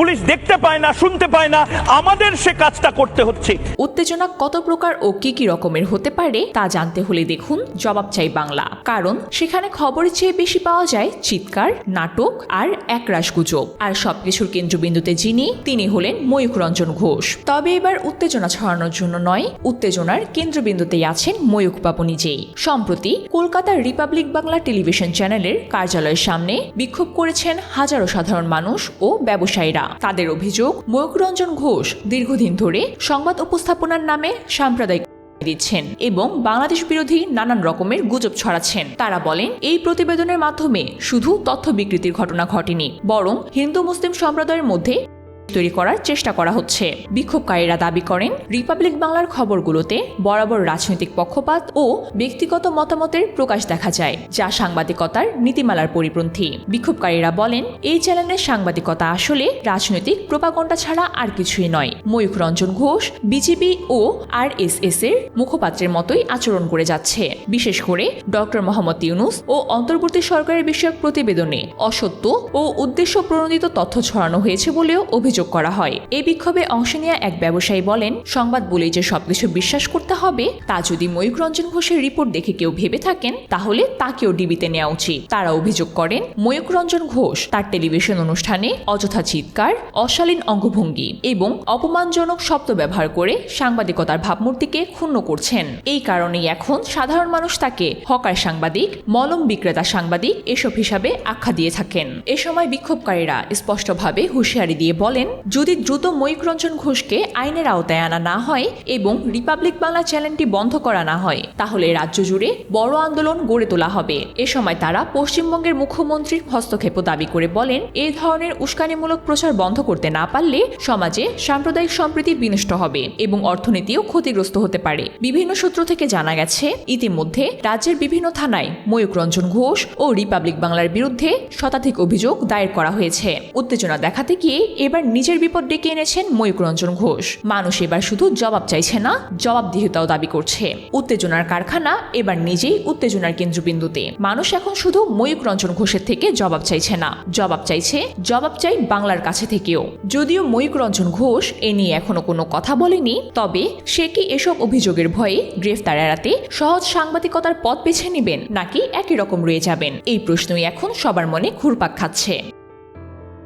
Police দেখতে পায় না, শুনতে পায় না, আমাদের সে কাজটা করতে হচ্ছে। উত্তেজনা কত প্রকার ও কি কি রকমের হতে পারে, তা জানতে হলে দেখুন জবাব চাই বাংলা। কারণ সেখানে খবরের চেয়ে বেশি পাওয়া যায় চিৎকার, নাটক আর একরাশ গুজব। আর সবকিছুর কেন্দ্রবিন্দুতে যিনি, তিনি হলেন ময়ূখ রঞ্জন ঘোষ। তবে এবার উত্তেজনা ছড়ানোর জন্য নয়, উত্তেজনার কেন্দ্রবিন্দুতেই আছেন ময়ূখ বাবু নিজেই। সম্প্রতি কলকাতার রিপাবলিক বাংলা টেলিভিশন চ্যানেলের কার্যালয়ের সামনে বিক্ষোভ করেছেন হাজারো সাধারণ মানুষ ও ব্যবসায়ীরা। তাদের অভিযোগ ময়ূকরঞ্জন ঘোষ দীর্ঘদিন ধরে সংবাদ উপস্থাপনার নামে সাম্প্রদায়িক দিচ্ছেন এবং বাংলাদেশ বিরোধী নানান রকমের গুজব ছড়াচ্ছেন। তারা বলেন, এই প্রতিবেদনের মাধ্যমে শুধু তথ্য বিকৃতির ঘটনা ঘটেনি, বরং হিন্দু মুসলিম সম্প্রদায়ের মধ্যে তৈরি করার চেষ্টা করা হচ্ছে। বিক্ষোভকারীরা দাবি করেন, রিপাবলিক বাংলার খবরগুলোতে বরাবর রাজনৈতিক পক্ষপাত ও ব্যক্তিগত মতামতের প্রকাশ দেখা যায়, যা সাংবাদিকতার নীতিমালার পরিপন্থী। বিক্ষোভকারীরা বলেন, এই চ্যানেলের সাংবাদিকতা আসলে রাজনৈতিক প্রোপাগন্ডা ছাড়া আর কিছুই নয়। ময়ূখ রঞ্জন ঘোষ, বিজেপি ও আর এস এস এর মুখপাত্রের মতোই আচরণ করে যাচ্ছে। বিশেষ করে ডক্টর মোহাম্মদ ইউনুস ও অন্তর্বর্তী সরকারের বিষয়ক প্রতিবেদনে অসত্য ও উদ্দেশ্য প্রণোদিত তথ্য ছড়ানো হয়েছে বলেও অভিযোগ করা হয়। এই বিক্ষোভে অংশ নেওয়া এক ব্যবসায়ী বলেন, সংবাদ বলেই যে সবকিছু বিশ্বাস করতে হবে, তা যদি ময়ূখ রঞ্জন ঘোষের রিপোর্ট দেখে কেউ ভেবে থাকেন, তাহলে তাকেও ডিবিতে নেওয়া উচিত। তারা অভিযোগ করেন, ময়ূখ রঞ্জন ঘোষ তার টেলিভিশন অনুষ্ঠানে অযথা চিৎকার, অশালীন অঙ্গভঙ্গি এবং অপমানজনক শব্দ ব্যবহার করে সাংবাদিকতার ভাবমূর্তিকে ক্ষুণ্ণ করছেন। এই কারণেই এখন সাধারণ মানুষ তাকে হকার সাংবাদিক, মলম বিক্রেতা সাংবাদিক এসব হিসাবে আখ্যা দিয়ে থাকেন। এ সময় বিক্ষোভকারীরা স্পষ্টভাবে হুঁশিয়ারি দিয়ে বলেন যদি দ্রুত ময়ূক রঞ্জন ঘোষকে আইনের আওতায় আনা না হয় এবং রিপাবলিক বাংলা চ্যানেলটি বন্ধ করা না হয়, তাহলে রাজ্য জুড়ে বড় আন্দোলন গড়ে তোলা হবে। এ সময় তারা পশ্চিমবঙ্গের মুখ্যমন্ত্রীর হস্তক্ষেপও দাবি করে বলেন এই ধরনের উস্কানিমূলক প্রচার বন্ধ করতে না পারলে সমাজে সাম্প্রদায়িক সম্প্রীতি বিনষ্ট হবে এবং অর্থনীতিও ক্ষতিগ্রস্ত হতে পারে। বিভিন্ন সূত্র থেকে জানা গেছে, ইতিমধ্যে রাজ্যের বিভিন্ন থানায় ময়ূক রঞ্জন ঘোষ ও রিপাবলিক বাংলার বিরুদ্ধে শতাধিক অভিযোগ দায়ের করা হয়েছে। উত্তেজনা দেখাতে গিয়ে এবার নিজের বিপদ ডেকে এনেছেন ময়ূক রঞ্জন ঘোষ। মানুষ এবার শুধু জবাব চাইছে না, জবাবদিহিতাও দাবি করছে। উত্তেজনার কারখানা এবার নিজেই উত্তেজনার কেন্দ্রবিন্দুতে। মানুষ এখন শুধু ময়ূক রঞ্জন ঘোষের থেকে জবাব চাইছে না। জবাব চাইছে, জবাব চাই বাংলার কাছে থেকেও। যদিও ময়ূক রঞ্জন ঘোষ এ নিয়ে এখনও কোনো কথা বলেনি, তবে সে কি এসব অভিযোগের ভয়ে গ্রেফতার এড়াতে সহজ সাংবাদিকতার পথ বেছে নেবেন, নাকি একই রকম রয়ে যাবেন? এই প্রশ্নই এখন সবার মনে ঘুরপাক খাচ্ছে।